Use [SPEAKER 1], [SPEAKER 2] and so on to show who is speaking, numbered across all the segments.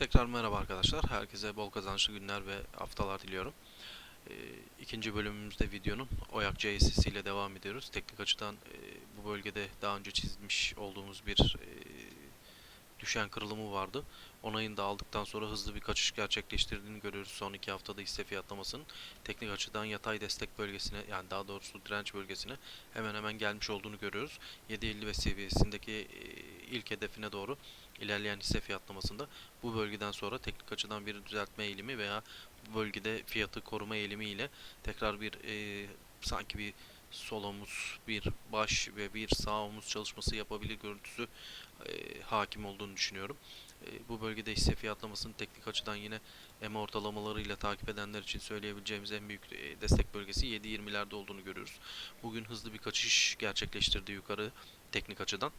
[SPEAKER 1] Tekrar merhaba arkadaşlar. Herkese bol kazançlı günler ve haftalar diliyorum. Ee, ikinci bölümümüzde videonun Oyak CSS ile devam ediyoruz. Teknik açıdan e, bu bölgede daha önce çizmiş olduğumuz bir e, düşen kırılımı vardı. Onayını da aldıktan sonra hızlı bir kaçış gerçekleştirdiğini görüyoruz. Son iki haftada hisse fiyatlamasının teknik açıdan yatay destek bölgesine yani daha doğrusu direnç bölgesine hemen hemen gelmiş olduğunu görüyoruz. 7.55 seviyesindeki e, ilk hedefine doğru ilerleyen hisse fiyatlamasında bu bölgeden sonra teknik açıdan bir düzeltme eğilimi veya bu bölgede fiyatı koruma eğilimi ile tekrar bir e, sanki bir sol omuz, bir baş ve bir sağ omuz çalışması yapabilir görüntüsü e, hakim olduğunu düşünüyorum. E, bu bölgede hisse fiyatlamasının teknik açıdan yine EMA ortalamalarıyla takip edenler için söyleyebileceğimiz en büyük e, destek bölgesi 7.20'lerde olduğunu görüyoruz. Bugün hızlı bir kaçış gerçekleştirdi yukarı teknik açıdan.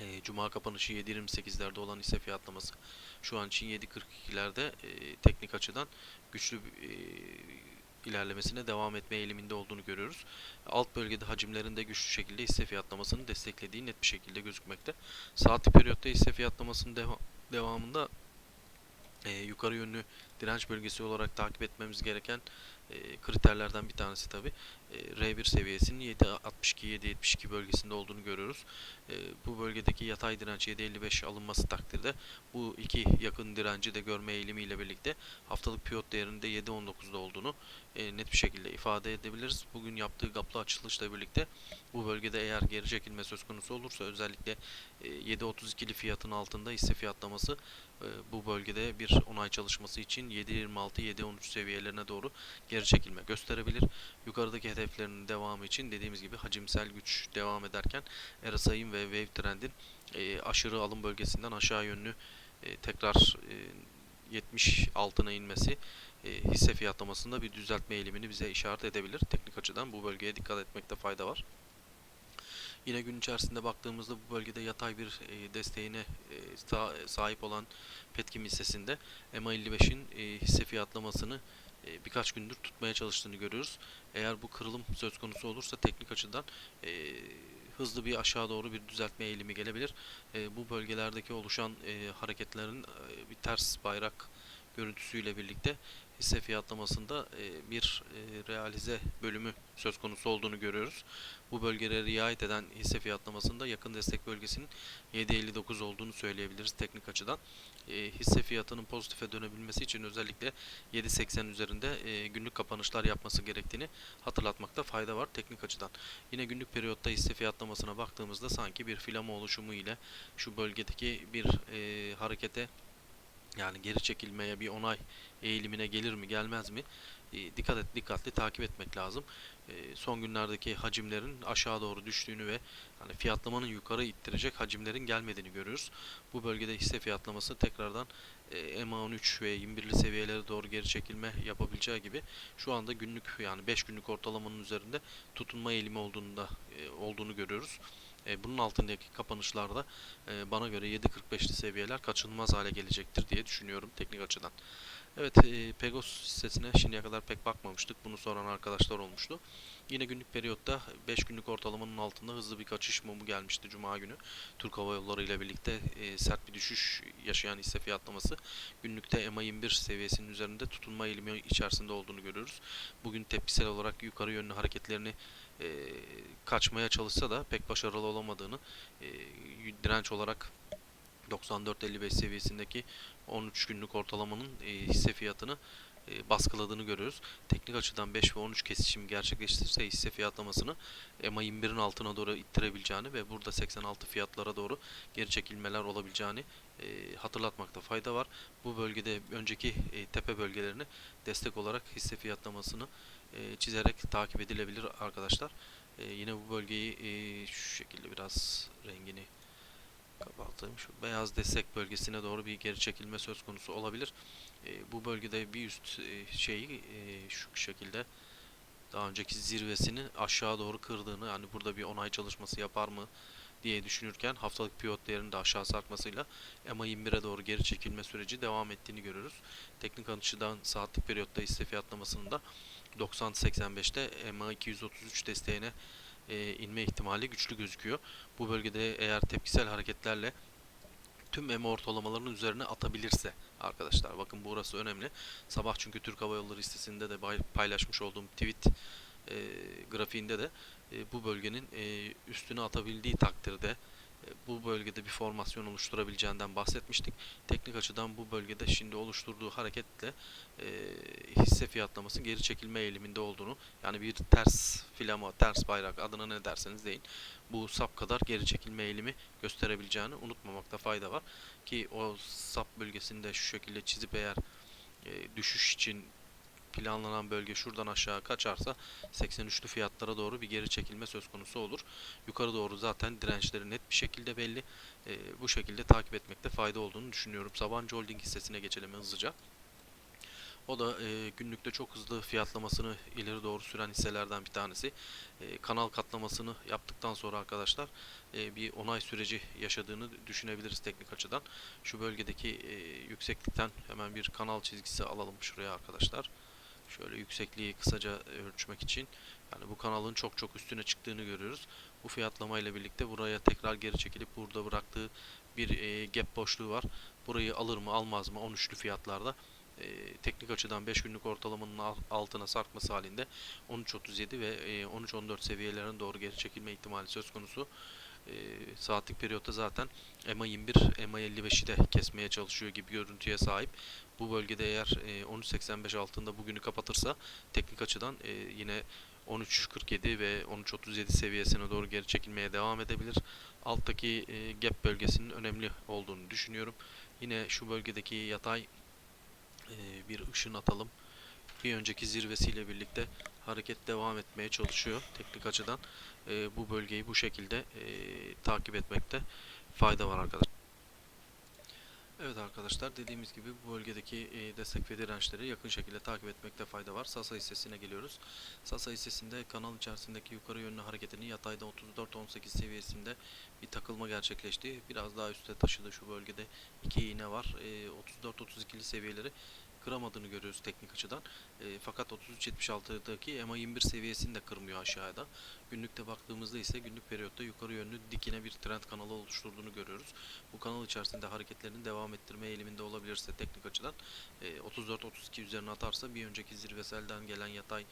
[SPEAKER 1] E, Cuma kapanışı 7.28'lerde olan hisse fiyatlaması şu an için 7.42'lerde e, teknik açıdan güçlü e, ilerlemesine devam etme eğiliminde olduğunu görüyoruz. Alt bölgede hacimlerinde güçlü şekilde hisse fiyatlamasını desteklediği net bir şekilde gözükmekte. Saatlik periyotta hisse fiyatlamasının deva- devamında e, yukarı yönlü direnç bölgesi olarak takip etmemiz gereken e, kriterlerden bir tanesi tabi R1 seviyesinin 7.62-7.72 bölgesinde olduğunu görüyoruz. E, bu bölgedeki yatay direnç 7.55 alınması takdirde bu iki yakın direnci de görme eğilimiyle birlikte haftalık pivot değerinde 7.19'da olduğunu e, net bir şekilde ifade edebiliriz. Bugün yaptığı gaplı açılışla birlikte bu bölgede eğer geri çekilme söz konusu olursa özellikle e, 7.32'li fiyatın altında hisse fiyatlaması e, bu bölgede bir onay çalışması için 7.26-7.13 seviyelerine doğru geri çekilme gösterebilir. Yukarıdaki hedeflerinin devamı için dediğimiz gibi hacimsel güç devam ederken RSI'ın ve Wave Trend'in e, aşırı alım bölgesinden aşağı yönlü e, tekrar e, 70 altına inmesi e, hisse fiyatlamasında bir düzeltme eğilimini bize işaret edebilir. Teknik açıdan bu bölgeye dikkat etmekte fayda var. Yine gün içerisinde baktığımızda bu bölgede yatay bir e, desteğine e, sa- sahip olan Petkim hissesinde MA55'in e, hisse fiyatlamasını e, birkaç gündür tutmaya çalıştığını görüyoruz. Eğer bu kırılım söz konusu olursa teknik açıdan e, hızlı bir aşağı doğru bir düzeltme eğilimi gelebilir. E, bu bölgelerdeki oluşan e, hareketlerin e, bir ters bayrak görüntüsüyle birlikte hisse fiyatlamasında e, bir e, realize bölümü söz konusu olduğunu görüyoruz. Bu bölgelere riayet eden hisse fiyatlamasında yakın destek bölgesinin 7.59 olduğunu söyleyebiliriz teknik açıdan. Hisse fiyatının pozitife dönebilmesi için özellikle 7.80 üzerinde e, günlük kapanışlar yapması gerektiğini hatırlatmakta fayda var teknik açıdan. Yine günlük periyotta hisse fiyatlamasına baktığımızda sanki bir filama oluşumu ile şu bölgedeki bir e, harekete yani geri çekilmeye bir onay eğilimine gelir mi gelmez mi e, dikkat et dikkatli takip etmek lazım. E, son günlerdeki hacimlerin aşağı doğru düştüğünü ve hani fiyatlamanın yukarı ittirecek hacimlerin gelmediğini görüyoruz. Bu bölgede hisse fiyatlaması tekrardan e, MA13 ve 21'li seviyelere doğru geri çekilme yapabileceği gibi şu anda günlük yani 5 günlük ortalamanın üzerinde tutunma eğilimi olduğunu da e, olduğunu görüyoruz. E, bunun altındaki kapanışlarda e, bana göre 7.45'li seviyeler kaçınılmaz hale gelecektir diye düşünüyorum teknik açıdan. Evet e, Pegos hissesine şimdiye kadar pek bakmamıştık. Bunu soran arkadaşlar olmuştu. Yine günlük periyotta 5 günlük ortalamanın altında hızlı bir kaçış mumu gelmişti Cuma günü. Türk Hava Yolları ile birlikte e, sert bir düşüş yaşayan hisse fiyatlaması günlükte MA21 seviyesinin üzerinde tutunma eğilimi içerisinde olduğunu görüyoruz. Bugün tepkisel olarak yukarı yönlü hareketlerini e, kaçmaya çalışsa da pek başarılı olamadığını e, direnç olarak 94.55 seviyesindeki 13 günlük ortalamanın e, hisse fiyatını e, baskıladığını görüyoruz. Teknik açıdan 5 ve 13 kesişim gerçekleştirirse hisse fiyatlamasını EMA 21'in altına doğru ittirebileceğini ve burada 86 fiyatlara doğru geri çekilmeler olabileceğini e, hatırlatmakta fayda var. Bu bölgede önceki e, tepe bölgelerini destek olarak hisse fiyatlamasını e, çizerek takip edilebilir arkadaşlar. E, yine bu bölgeyi e, şu şekilde biraz rengini kapatayım. Şu beyaz destek bölgesine doğru bir geri çekilme söz konusu olabilir. E, bu bölgede bir üst e, şeyi e, şu şekilde daha önceki zirvesini aşağı doğru kırdığını yani burada bir onay çalışması yapar mı diye düşünürken haftalık pivot değerinin de aşağı sarkmasıyla EMA 21'e doğru geri çekilme süreci devam ettiğini görüyoruz. Teknik açıdan saatlik periyotta hisse fiyatlamasının da 90-85'te EMA 233 desteğine e, inme ihtimali güçlü gözüküyor. Bu bölgede eğer tepkisel hareketlerle tüm EMA ortalamalarının üzerine atabilirse arkadaşlar bakın burası önemli. Sabah çünkü Türk Hava Yolları listesinde de paylaşmış olduğum tweet e, grafiğinde de e, bu bölgenin e, üstüne atabildiği takdirde e, bu bölgede bir formasyon oluşturabileceğinden bahsetmiştik. Teknik açıdan bu bölgede şimdi oluşturduğu hareketle e, hisse fiyatlaması geri çekilme eğiliminde olduğunu yani bir ters filama, ters bayrak adına ne derseniz deyin bu sap kadar geri çekilme eğilimi gösterebileceğini unutmamakta fayda var. Ki o sap bölgesinde şu şekilde çizip eğer e, düşüş için planlanan bölge şuradan aşağı kaçarsa 83'lü fiyatlara doğru bir geri çekilme söz konusu olur. Yukarı doğru zaten dirençleri net bir şekilde belli. E, bu şekilde takip etmekte fayda olduğunu düşünüyorum. Sabancı Holding hissesine geçelim hızlıca. O da e, günlükte çok hızlı fiyatlamasını ileri doğru süren hisselerden bir tanesi. E, kanal katlamasını yaptıktan sonra arkadaşlar e, bir onay süreci yaşadığını düşünebiliriz teknik açıdan. Şu bölgedeki e, yükseklikten hemen bir kanal çizgisi alalım şuraya arkadaşlar. Şöyle yüksekliği kısaca ölçmek için. Yani bu kanalın çok çok üstüne çıktığını görüyoruz. Bu fiyatlama ile birlikte buraya tekrar geri çekilip burada bıraktığı bir e, gap boşluğu var. Burayı alır mı almaz mı 13'lü fiyatlarda e, teknik açıdan 5 günlük ortalamanın al- altına sarkması halinde 13.37 ve e, 13.14 seviyelerine doğru geri çekilme ihtimali söz konusu. E, saatlik periyotta zaten EMA 21, EMA 55'i de kesmeye çalışıyor gibi görüntüye sahip. Bu bölgede eğer e, 13.85 altında bugünü kapatırsa teknik açıdan e, yine 13.47 ve 13.37 seviyesine doğru geri çekilmeye devam edebilir. Alttaki e, gap bölgesinin önemli olduğunu düşünüyorum. Yine şu bölgedeki yatay e, bir ışın atalım. Bir önceki zirvesiyle birlikte hareket devam etmeye çalışıyor teknik açıdan. E, bu bölgeyi bu şekilde e, takip etmekte fayda var arkadaşlar. Evet arkadaşlar dediğimiz gibi bu bölgedeki e, destek ve dirençleri yakın şekilde takip etmekte fayda var. Sasa hissesine geliyoruz. Sasa hissesinde kanal içerisindeki yukarı yönlü hareketini yatayda 34-18 seviyesinde bir takılma gerçekleşti. Biraz daha üste taşıdı şu bölgede iki iğne var. E, 34-32'li seviyeleri kıramadığını görüyoruz teknik açıdan. E, fakat 33.76'daki EMA 21 seviyesini de kırmıyor aşağıda. Günlükte baktığımızda ise günlük periyotta yukarı yönlü dikine bir trend kanalı oluşturduğunu görüyoruz. Bu kanal içerisinde hareketlerini devam ettirme eğiliminde olabilirse teknik açıdan e, 34-32 üzerine atarsa bir önceki zirveselden gelen yatay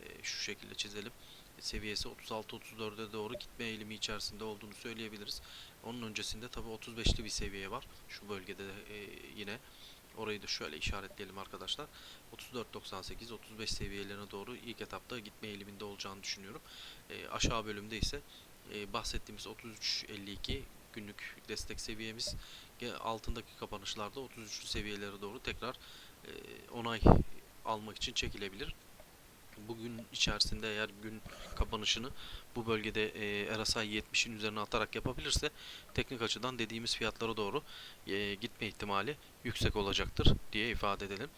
[SPEAKER 1] e, şu şekilde çizelim seviyesi 36-34'e doğru gitme eğilimi içerisinde olduğunu söyleyebiliriz. Onun öncesinde tabi 35'li bir seviye var. Şu bölgede de, e, yine orayı da şöyle işaretleyelim arkadaşlar. 34-98-35 seviyelerine doğru ilk etapta gitme eğiliminde olacağını düşünüyorum. E, aşağı bölümde ise e, bahsettiğimiz 33-52 günlük destek seviyemiz altındaki kapanışlarda 33'lü seviyelere doğru tekrar e, onay almak için çekilebilir. Bugün içerisinde eğer gün kapanışını bu bölgede e, RSI 70'in üzerine atarak yapabilirse teknik açıdan dediğimiz fiyatlara doğru e, gitme ihtimali yüksek olacaktır diye ifade edelim.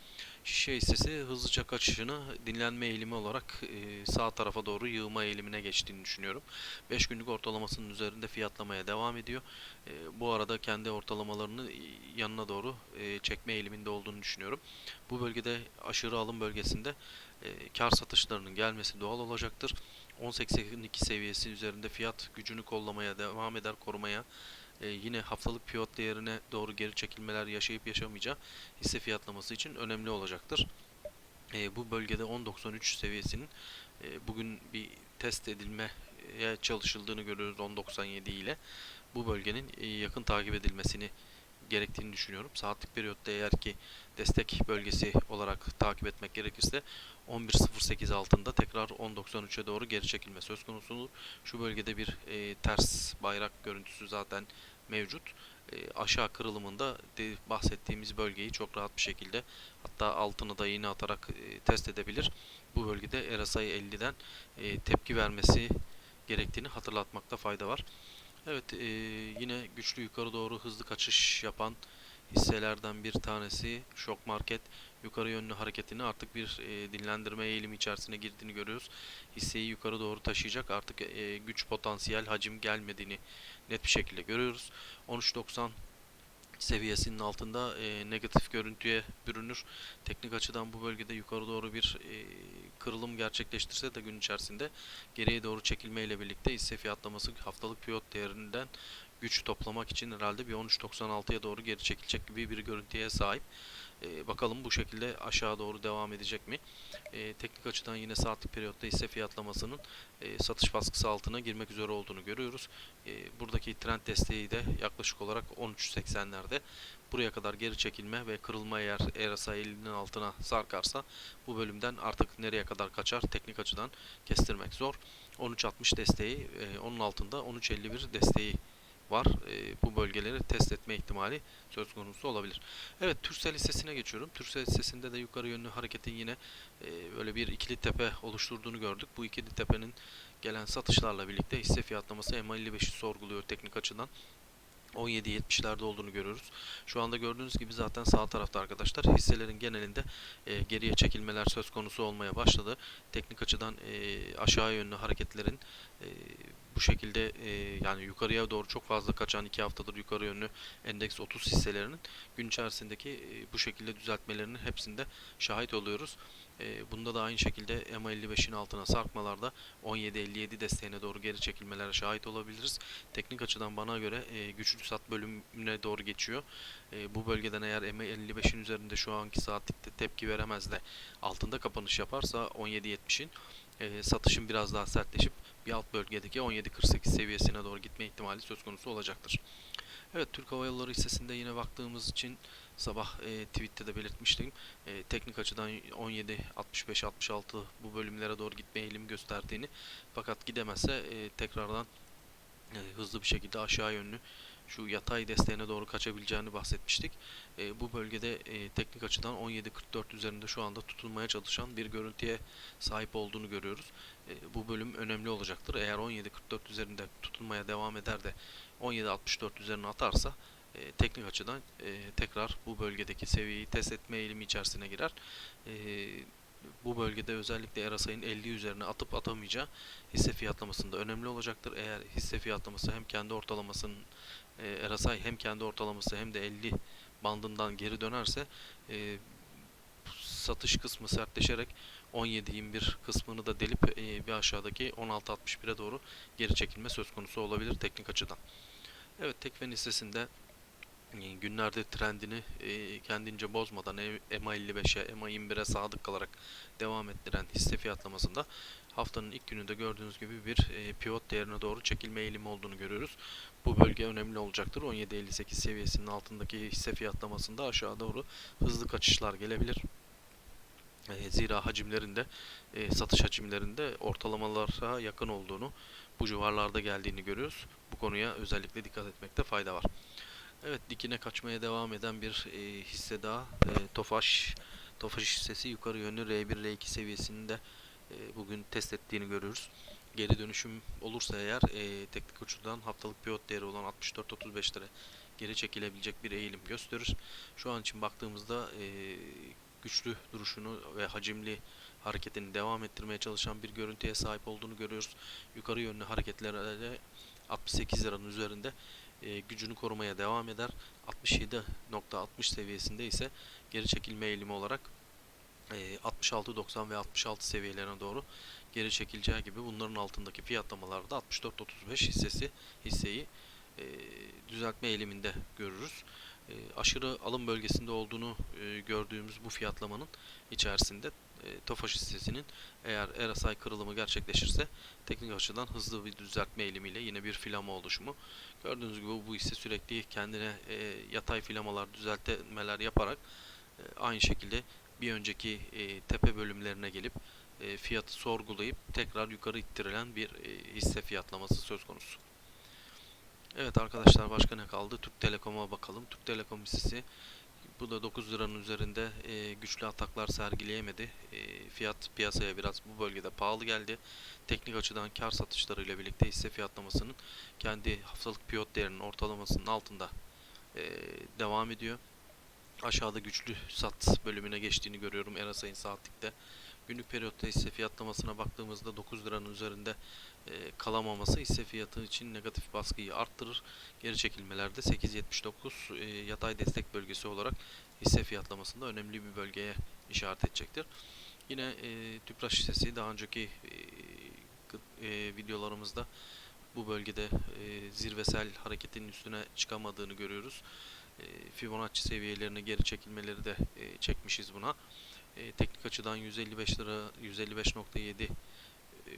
[SPEAKER 1] Şişe hissesi hızlıca kaçışını dinlenme eğilimi olarak e, sağ tarafa doğru yığma eğilimine geçtiğini düşünüyorum. 5 günlük ortalamasının üzerinde fiyatlamaya devam ediyor. E, bu arada kendi ortalamalarını e, yanına doğru çekme eğiliminde olduğunu düşünüyorum. Bu bölgede aşırı alım bölgesinde kar satışlarının gelmesi doğal olacaktır. 10.82 seviyesi üzerinde fiyat gücünü kollamaya devam eder, korumaya. E, yine haftalık pivot değerine doğru geri çekilmeler yaşayıp yaşamayacağı hisse fiyatlaması için önemli olacaktır. E, bu bölgede 10.93 seviyesinin e, bugün bir test edilmeye çalışıldığını görüyoruz 10.97 ile. Bu bölgenin e, yakın takip edilmesini gerektiğini düşünüyorum. Saatlik periyotta eğer ki destek bölgesi olarak takip etmek gerekirse 11.08 altında tekrar 10.93'e doğru geri çekilme söz konusudur. Şu bölgede bir e, ters bayrak görüntüsü zaten mevcut. E, aşağı kırılımında de bahsettiğimiz bölgeyi çok rahat bir şekilde hatta altını da iğne atarak e, test edebilir. Bu bölgede RSI 50'den e, tepki vermesi gerektiğini hatırlatmakta fayda var. Evet e, yine güçlü yukarı doğru hızlı kaçış yapan hisselerden bir tanesi Şok Market yukarı yönlü hareketini artık bir e, dinlendirme eğilimi içerisine girdiğini görüyoruz. Hisseyi yukarı doğru taşıyacak artık e, güç potansiyel hacim gelmediğini net bir şekilde görüyoruz. 13.90 seviyesinin altında e, negatif görüntüye bürünür. Teknik açıdan bu bölgede yukarı doğru bir e, kırılım gerçekleştirse de gün içerisinde geriye doğru çekilme ile birlikte hisse fiyatlaması haftalık pivot değerinden güç toplamak için herhalde bir 13.96'ya doğru geri çekilecek gibi bir görüntüye sahip. E, bakalım bu şekilde aşağı doğru devam edecek mi? E, teknik açıdan yine saatlik periyotta hisse fiyatlamasının e, satış baskısı altına girmek üzere olduğunu görüyoruz. E, buradaki trend desteği de yaklaşık olarak 13.80'lerde. Buraya kadar geri çekilme ve kırılma eğer RSI 50'nin altına sarkarsa bu bölümden artık nereye kadar kaçar teknik açıdan kestirmek zor. 13.60 desteği, e, onun altında 13.51 desteği var. E, bu bölgeleri test etme ihtimali söz konusu olabilir. Evet Türksel hissesine geçiyorum. Türksel hissesinde de yukarı yönlü hareketin yine e, böyle bir ikili tepe oluşturduğunu gördük. Bu ikili tepenin gelen satışlarla birlikte hisse fiyatlaması MA55'i sorguluyor teknik açıdan. 17.70'lerde olduğunu görüyoruz. Şu anda gördüğünüz gibi zaten sağ tarafta arkadaşlar hisselerin genelinde e, geriye çekilmeler söz konusu olmaya başladı. Teknik açıdan e, aşağı yönlü hareketlerin e, bu şekilde e, yani yukarıya doğru çok fazla kaçan 2 haftadır yukarı yönlü endeks 30 hisselerinin gün içerisindeki e, bu şekilde düzeltmelerinin hepsinde şahit oluyoruz. E, bunda da aynı şekilde MA55'in altına sarkmalarda 17.57 desteğine doğru geri çekilmelere şahit olabiliriz. Teknik açıdan bana göre e, güçlü sat bölümüne doğru geçiyor. E, bu bölgeden eğer MA55'in üzerinde şu anki saatlikte tepki veremez de altında kapanış yaparsa 17.70'in e, satışın biraz daha sertleşip bir alt bölgedeki 17.48 seviyesine doğru gitme ihtimali söz konusu olacaktır. Evet Türk Hava Yolları hissesinde yine baktığımız için sabah e, tweette de belirtmiştim. E, teknik açıdan 17, 65, 66 bu bölümlere doğru gitme eğilim gösterdiğini fakat gidemezse e, tekrardan e, hızlı bir şekilde aşağı yönlü şu yatay desteğine doğru kaçabileceğini bahsetmiştik. E, bu bölgede e, teknik açıdan 17.44 üzerinde şu anda tutulmaya çalışan bir görüntüye sahip olduğunu görüyoruz. E, bu bölüm önemli olacaktır. Eğer 17.44 üzerinde tutulmaya devam eder de 17.64 üzerine atarsa e, teknik açıdan e, tekrar bu bölgedeki seviyeyi test etme eğilimi içerisine girer. E, bu bölgede özellikle RSI'nin 50 üzerine atıp atamayacağı hisse fiyatlamasında önemli olacaktır. Eğer hisse fiyatlaması hem kendi ortalamasının e, RSI hem kendi ortalaması hem de 50 bandından geri dönerse e, satış kısmı sertleşerek 17-21 kısmını da delip e, bir aşağıdaki 16-61'e doğru geri çekilme söz konusu olabilir teknik açıdan. Evet Tekfen hissesinde e, günlerde trendini e, kendince bozmadan EMA55'e, EMA21'e sadık kalarak devam ettiren hisse fiyatlamasında haftanın ilk gününde gördüğünüz gibi bir e, pivot değerine doğru çekilme eğilimi olduğunu görüyoruz. Bu bölge önemli olacaktır. 17.58 seviyesinin altındaki hisse fiyatlamasında aşağı doğru hızlı kaçışlar gelebilir. E, zira hacimlerinde, e, satış hacimlerinde ortalamalara yakın olduğunu, bu civarlarda geldiğini görüyoruz. Bu konuya özellikle dikkat etmekte fayda var. Evet dikine kaçmaya devam eden bir e, hisse daha. Tofaş Tofaş hissesi yukarı yönlü R1 R2 seviyesinde bugün test ettiğini görüyoruz. Geri dönüşüm olursa eğer e, teknik açıdan haftalık pivot değeri olan 64-35 lira geri çekilebilecek bir eğilim gösterir. Şu an için baktığımızda e, güçlü duruşunu ve hacimli hareketini devam ettirmeye çalışan bir görüntüye sahip olduğunu görüyoruz. Yukarı yönlü hareketlerde 68 liranın üzerinde e, gücünü korumaya devam eder. 67.60 seviyesinde ise geri çekilme eğilimi olarak e, 66.90 ve 66 seviyelerine doğru geri çekileceği gibi bunların altındaki fiyatlamalarda 64.35 hissesi hisseyi e, düzeltme eğiliminde görürüz. E, aşırı alım bölgesinde olduğunu e, gördüğümüz bu fiyatlamanın içerisinde e, Tofaş hissesinin eğer RSI kırılımı gerçekleşirse teknik açıdan hızlı bir düzeltme eğilimiyle yine bir filama oluşumu. Gördüğünüz gibi bu hisse sürekli kendine e, yatay filamalar düzeltmeler yaparak e, aynı şekilde bir önceki e, tepe bölümlerine gelip e, fiyatı sorgulayıp tekrar yukarı ittirilen bir e, hisse fiyatlaması söz konusu. Evet arkadaşlar başka ne kaldı? Türk Telekom'a bakalım. Türk Telekom hissesi bu da 9 liranın üzerinde e, güçlü ataklar sergileyemedi. E, fiyat piyasaya biraz bu bölgede pahalı geldi. Teknik açıdan kar satışlarıyla birlikte hisse fiyatlamasının kendi haftalık pivot değerinin ortalamasının altında e, devam ediyor. Aşağıda güçlü sat bölümüne geçtiğini görüyorum RSI'nin saatlikte. Günlük periyotta hisse fiyatlamasına baktığımızda 9 liranın üzerinde e, kalamaması hisse fiyatı için negatif baskıyı arttırır. Geri çekilmelerde 8.79 e, yatay destek bölgesi olarak hisse fiyatlamasında önemli bir bölgeye işaret edecektir. Yine e, Tüpraş hissesi daha önceki e, e, videolarımızda bu bölgede e, zirvesel hareketin üstüne çıkamadığını görüyoruz. E, Fibonacci seviyelerini geri çekilmeleri de e, çekmişiz buna. E, teknik açıdan 155 lira 155.7 e,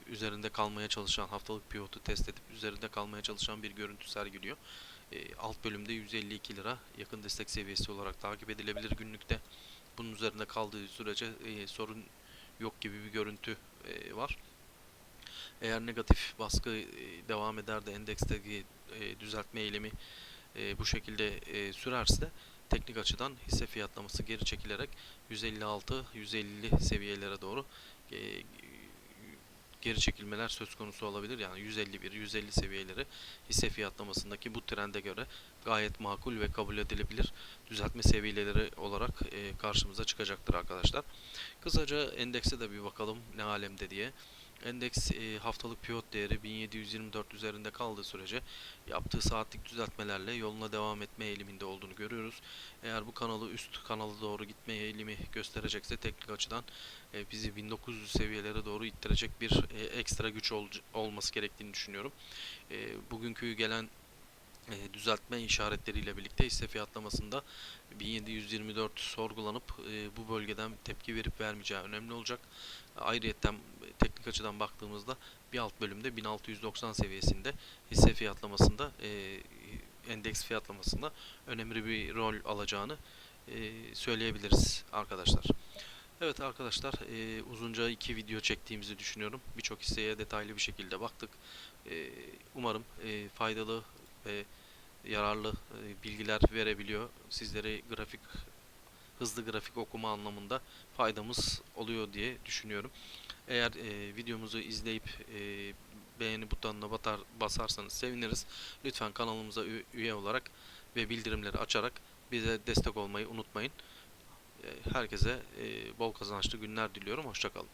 [SPEAKER 1] üzerinde kalmaya çalışan haftalık pivotu test edip üzerinde kalmaya çalışan bir görüntü sergiliyor. E, alt bölümde 152 lira yakın destek seviyesi olarak takip edilebilir günlükte. Bunun üzerinde kaldığı sürece e, sorun yok gibi bir görüntü e, var. Eğer negatif baskı e, devam eder de endeksteki e, düzeltme eğilimi e, bu şekilde e, sürerse teknik açıdan hisse fiyatlaması geri çekilerek 156-150 seviyelere doğru e, geri çekilmeler söz konusu olabilir. Yani 151-150 seviyeleri hisse fiyatlamasındaki bu trende göre gayet makul ve kabul edilebilir düzeltme seviyeleri olarak e, karşımıza çıkacaktır arkadaşlar. Kısaca endekse de bir bakalım ne alemde diye. Endeks e, haftalık pivot değeri 1724 üzerinde kaldığı sürece yaptığı saatlik düzeltmelerle yoluna devam etme eğiliminde olduğunu görüyoruz. Eğer bu kanalı üst kanala doğru gitme eğilimi gösterecekse teknik açıdan e, bizi 1900 seviyelere doğru ittirecek bir e, ekstra güç ol, olması gerektiğini düşünüyorum. Bugünkü gelen e, düzeltme işaretleriyle birlikte hisse fiyatlamasında 1724 sorgulanıp e, bu bölgeden tepki verip vermeyeceği önemli olacak. Ayrıyeten e, teknik açıdan baktığımızda bir alt bölümde 1690 seviyesinde hisse fiyatlamasında e, endeks fiyatlamasında önemli bir rol alacağını söyleyebiliriz arkadaşlar. Evet arkadaşlar e, uzunca iki video çektiğimizi düşünüyorum. Birçok hisseye detaylı bir şekilde baktık. E, umarım e, faydalı ve yararlı e, bilgiler verebiliyor. Sizlere grafik hızlı grafik okuma anlamında faydamız oluyor diye düşünüyorum. Eğer e, videomuzu izleyip e, beğeni butonuna batar, basarsanız seviniriz. Lütfen kanalımıza üye olarak ve bildirimleri açarak bize destek olmayı unutmayın. E, herkese e, bol kazançlı günler diliyorum. Hoşçakalın.